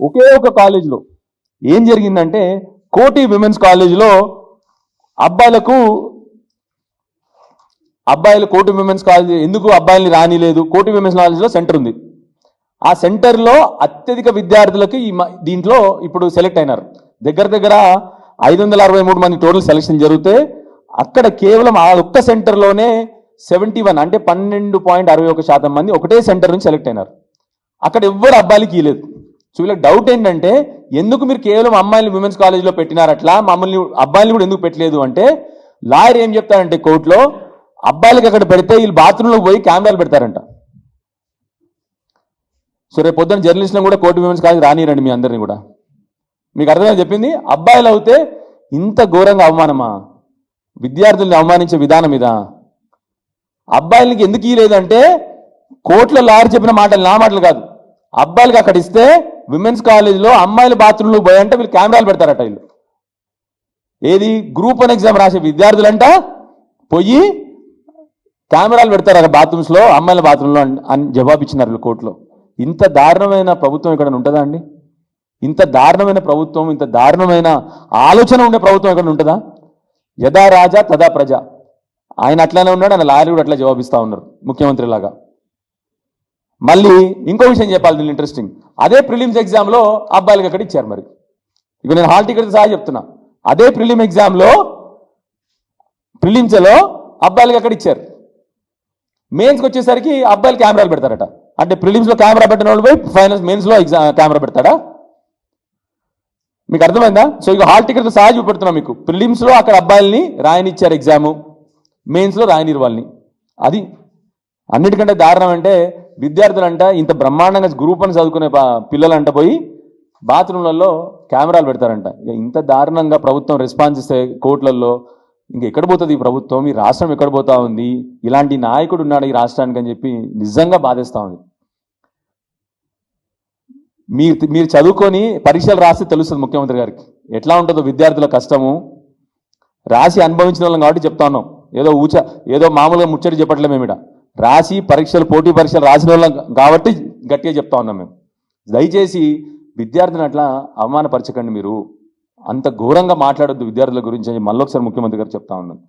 ఒకే ఒక కాలేజీలో ఏం జరిగిందంటే కోటి విమెన్స్ కాలేజీలో అబ్బాయిలకు అబ్బాయిలు కోటి విమెన్స్ కాలేజ్ ఎందుకు అబ్బాయిల్ని రానిలేదు? కోటి విమెన్స్ కాలేజీలో సెంటర్ ఉంది. ఆ సెంటర్లో అత్యధిక విద్యార్థులకి ఈ మ- దీంట్లో ఇప్పుడు సెలెక్ట్ అయినారు. దగ్గర దగ్గర ఐదు వందల అరవై మూడు మంది టోటల్ సెలెక్షన్ జరిగితే అక్కడ కేవలం ఆ ఒక్క సెంటర్లోనే సెవెంటీ వన్ అంటే పన్నెండు పాయింట్ అరవై ఒక శాతం మంది ఒకటే సెంటర్ నుంచి సెలెక్ట్ అయినారు. అక్కడ ఎవ్వరు అబ్బాయిలకి ఇవ్వలేదు సో వీళ్ళకి డౌట్ ఏంటంటే ఎందుకు మీరు కేవలం అమ్మాయిలు విమెన్స్ కాలేజ్లో పెట్టినారట్లా? మమ్మల్ని అబ్బాయిలు కూడా ఎందుకు పెట్టలేదు అంటే లాయర్ ఏం చెప్తారంటే కోర్టులో అబ్బాయిలకి అక్కడ పెడితే వీళ్ళు బాత్రూంలో పోయి కెమెరాలు పెడతారంట. సో రేపు పొద్దున్న జర్నలిస్టులను కూడా కోర్టు విమెన్స్ కాలేజ్ రానిరండి మీ అందరిని కూడా. మీకు అర్థమైనా చెప్పింది? అబ్బాయిలు అవుతే ఇంత ఘోరంగా అవమానమా? విద్యార్థుల్ని అవమానించే విధానం ఇదా? అబ్బాయిలకి ఎందుకు ఇవ్వలేదంటే కోర్టులో లాయర్ చెప్పిన మాటలు నా మాటలు కాదు. అబ్బాయిలకి అక్కడ ఇస్తే విమెన్స్ కాలేజ్లో అమ్మాయిల బాత్రూంలో పోయంటే వీళ్ళు కెమెరాలు పెడతారట వీళ్ళు. ఏది? గ్రూప్ వన్ ఎగ్జామ్ రాసే విద్యార్థులంట పోయి కెమెరాలు పెడతారు అక్కడ బాత్రూమ్స్లో అమ్మాయిల బాత్రూంలో అని- జవాబు ఇచ్చినారు వీళ్ళు కోర్టులో. ఇంత దారుణమైన ప్రభుత్వం ఇక్కడ ఉంటుందా అండి? ఇంత దారుణమైన ప్రభుత్వం ఇంత దారుణమైన ఆలోచన ఉండే ప్రభుత్వం ఎక్కడ ఉంటుందా? యథా రాజా తదా ప్రజ. ఆయన అట్లానే ఉన్నాడు ఆయన లాయర్ కూడా అట్లా జవాబిస్తూ ఉన్నారు ముఖ్యమంత్రి లాగా. మళ్ళీ ఇంకో విషయం చెప్పాలి నేను ఇంట్రెస్టింగ్ అదే ప్రిలిమ్స్ ఎగ్జామ్లో అబ్బాయిలకు అక్కడ ఇచ్చారు మరి. ఇక నేను హాల్ టికెట్ సహా చెప్తున్నా. అదే ప్రిలిమ్ ఎగ్జామ్లో ప్రిలిమ్స్లో అబ్బాయిలకు అక్కడ ఇచ్చారు. మెయిన్స్కి వచ్చేసరికి అబ్బాయిలు కెమెరాలు పెడతారట. అంటే ప్రిలిమ్స్లో కెమెరా పెట్టిన వాళ్ళు పోయి ఫైనల్స్ మెయిన్స్లో ఎగ్జామ్ కెమెరా పెడతాడా? మీకు అర్థమైందా? సో ఇక హాల్ టికెట్ సహా చూపెడుతున్నా మీకు. ప్రిలిమ్స్లో అక్కడ అబ్బాయిల్ని రాయనిచ్చారు ఎగ్జాము మెయిన్స్లో రాయనిరు వాళ్ళని అది అన్నిటికంటే దారుణం అంటే విద్యార్థులంట ఇంత బ్రహ్మాండంగా గ్రూప్ అని చదువుకునే పిల్లలంట పోయి బాత్రూమ్లలో కెమెరాలు పెడతారంట. ఇక ఇంత దారుణంగా ప్రభుత్వం రెస్పాన్స్ ఇస్తే కోర్టులలో ఇంక ఎక్కడ పోతుంది ఈ ప్రభుత్వం? ఈ రాష్ట్రం ఎక్కడ పోతా ఉంది? ఇలాంటి నాయకుడు ఉన్నాడు ఈ రాష్ట్రానికి అని చెప్పి నిజంగా బాధేస్తా ఉంది. మీరు మీరు చదువుకొని పరీక్షలు రాస్తే తెలుస్తుంది ముఖ్యమంత్రి గారికి. ఎట్లా ఉంటుందో విద్యార్థుల కష్టము. రాసి అనుభవించిన వాళ్ళం కాబట్టి చెప్తా ఉన్నాం. ఏదో ఊచ ఏదో మామూలుగా ముచ్చటి చెప్పట్లే మేము రాసి పరీక్షలు పోటీ పరీక్షలు రాసిన వాళ్ళం కాబట్టి గట్టిగా చెప్తా ఉన్నాం మేము. దయచేసి విద్యార్థిని అట్లా అవమానపరచకండి మీరు. అంత ఘోరంగా మాట్లాడొద్దు విద్యార్థుల గురించి అని మళ్ళొకసారి ముఖ్యమంత్రి గారు చెప్తా ఉన్నాను